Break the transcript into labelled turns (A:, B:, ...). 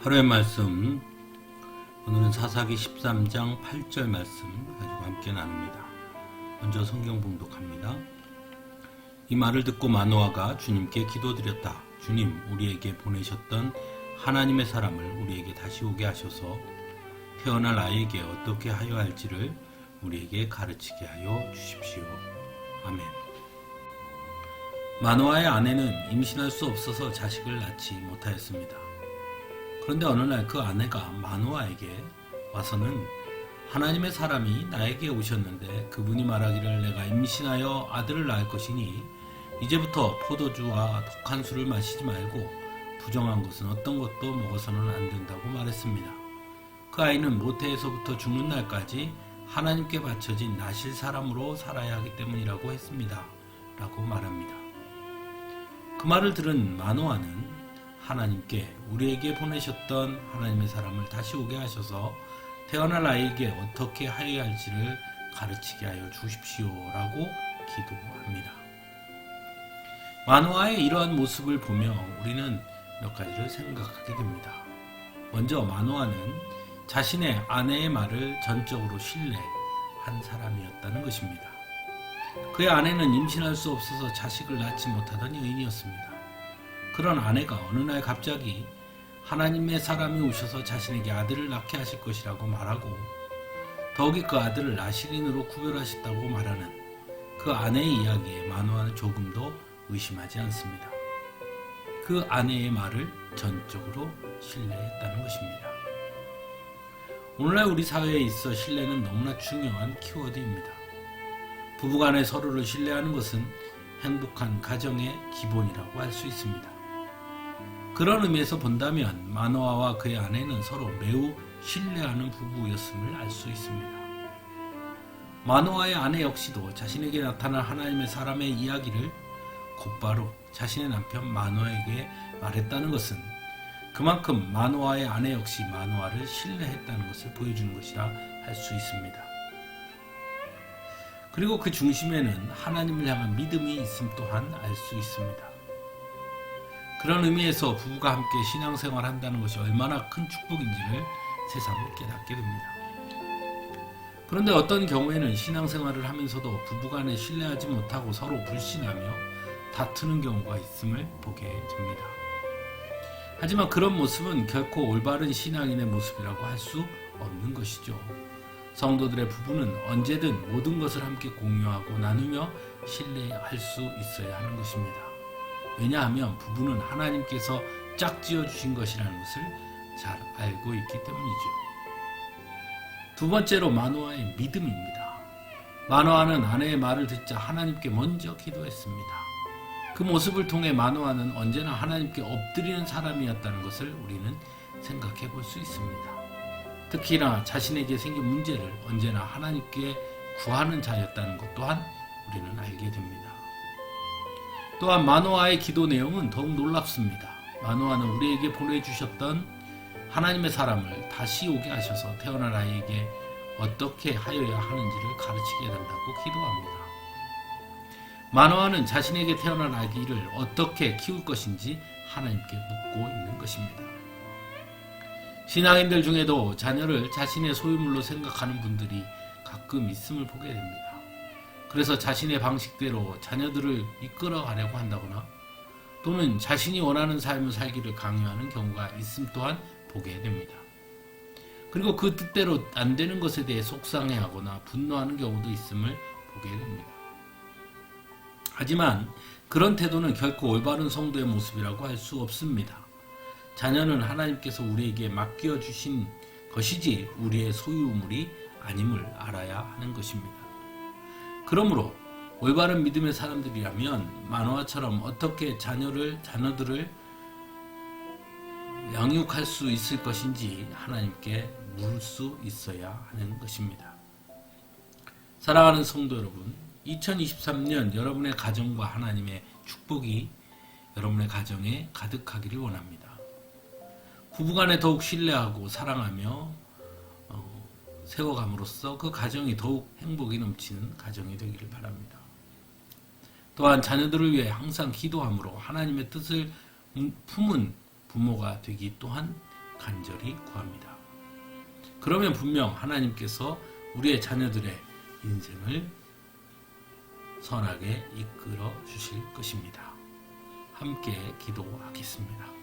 A: 하루의 말씀 오늘은 사사기 13장 8절 말씀 가지고 함께 나눕니다. 먼저 성경 봉독합니다. 이 말을 듣고 마노아가 주님께 기도드렸다. 주님 우리에게 보내셨던 하나님의 사람을 우리에게 다시 오게 하셔서 태어날 아이에게 어떻게 하여 할지를 우리에게 가르치게 하여 주십시오. 아멘. 마노아의 아내는 임신할 수 없어서 자식을 낳지 못하였습니다. 그런데 어느 날 그 아내가 마노아에게 와서는 하나님의 사람이 나에게 오셨는데 그분이 말하기를 내가 임신하여 아들을 낳을 것이니 이제부터 포도주와 독한 술을 마시지 말고 부정한 것은 어떤 것도 먹어서는 안 된다고 말했습니다. 그 아이는 모태에서부터 죽는 날까지 하나님께 바쳐진 나실 사람으로 살아야 하기 때문이라고 했습니다. 라고 말합니다. 그 말을 들은 마노아는 하나님께 우리에게 보내셨던 하나님의 사람을 다시 오게 하셔서 태어날 아이에게 어떻게 하여야 할지를 가르치게 하여 주십시오라고 기도합니다. 마노아의 이러한 모습을 보며 우리는 몇 가지를 생각하게 됩니다. 먼저 마노아는 자신의 아내의 말을 전적으로 신뢰한 사람이었다는 것입니다. 그의 아내는 임신할 수 없어서 자식을 낳지 못하던 여인이었습니다. 그런 아내가 어느 날 갑자기 하나님의 사람이 오셔서 자신에게 아들을 낳게 하실 것이라고 말하고 더욱이 그 아들을 나시린으로 구별하셨다고 말하는 그 아내의 이야기에 마노아는 조금도 의심하지 않습니다. 그 아내의 말을 전적으로 신뢰했다는 것입니다. 오늘날 우리 사회에 있어 신뢰는 너무나 중요한 키워드입니다. 부부간에 서로를 신뢰하는 것은 행복한 가정의 기본이라고 할 수 있습니다. 그런 의미에서 본다면 마노아와 그의 아내는 서로 매우 신뢰하는 부부였음을 알 수 있습니다. 마노아의 아내 역시도 자신에게 나타난 하나님의 사람의 이야기를 곧바로 자신의 남편 마노아에게 말했다는 것은 그만큼 마노아의 아내 역시 마노아를 신뢰했다는 것을 보여주는 것이라 할 수 있습니다. 그리고 그 중심에는 하나님을 향한 믿음이 있음 또한 알 수 있습니다. 그런 의미에서 부부가 함께 신앙생활 한다는 것이 얼마나 큰 축복인지를 새삼 깨닫게 됩니다. 그런데 어떤 경우에는 신앙생활을 하면서도 부부간에 신뢰하지 못하고 서로 불신하며 다투는 경우가 있음을 보게 됩니다. 하지만 그런 모습은 결코 올바른 신앙인의 모습이라고 할 수 없는 것이죠. 성도들의 부부는 언제든 모든 것을 함께 공유하고 나누며 신뢰할 수 있어야 하는 것입니다. 왜냐하면 부부는 하나님께서 짝지어 주신 것이라는 것을 잘 알고 있기 때문이죠. 두 번째로 마노아의 믿음입니다. 마노아는 아내의 말을 듣자 하나님께 먼저 기도했습니다. 그 모습을 통해 마노아는 언제나 하나님께 엎드리는 사람이었다는 것을 우리는 생각해 볼 수 있습니다. 특히나 자신에게 생긴 문제를 언제나 하나님께 구하는 자였다는 것 또한 우리는 알게 됩니다. 또한 마노아의 기도 내용은 더욱 놀랍습니다. 마노아는 우리에게 보내주셨던 하나님의 사람을 다시 오게 하셔서 태어날 아이에게 어떻게 하여야 하는지를 가르치게 된다고 기도합니다. 마노아는 자신에게 태어난 아기를 어떻게 키울 것인지 하나님께 묻고 있는 것입니다. 신앙인들 중에도 자녀를 자신의 소유물로 생각하는 분들이 가끔 있음을 보게 됩니다. 그래서 자신의 방식대로 자녀들을 이끌어 가려고 한다거나 또는 자신이 원하는 삶을 살기를 강요하는 경우가 있음 또한 보게 됩니다. 그리고 그 뜻대로 안 되는 것에 대해 속상해하거나 분노하는 경우도 있음을 보게 됩니다. 하지만 그런 태도는 결코 올바른 성도의 모습이라고 할 수 없습니다. 자녀는 하나님께서 우리에게 맡겨 주신 것이지 우리의 소유물이 아님을 알아야 하는 것입니다. 그러므로 올바른 믿음의 사람들이라면 마노아처럼 어떻게 자녀를 자녀들을 양육할 수 있을 것인지 하나님께 물을 수 있어야 하는 것입니다. 사랑하는 성도 여러분, 2023년 여러분의 가정과 하나님의 축복이 여러분의 가정에 가득하기를 원합니다. 부부간에 더욱 신뢰하고 사랑하며 어, 세워감으로써 그 가정이 더욱 행복이 넘치는 가정이 되기를 바랍니다. 또한 자녀들을 위해 항상 기도함으로 하나님의 뜻을 음, 품은 부모가 되기 또한 간절히 구합니다. 그러면 분명 하나님께서 우리의 자녀들의 인생을 선하게 이끌어 주실 것입니다. 함께 기도하겠습니다.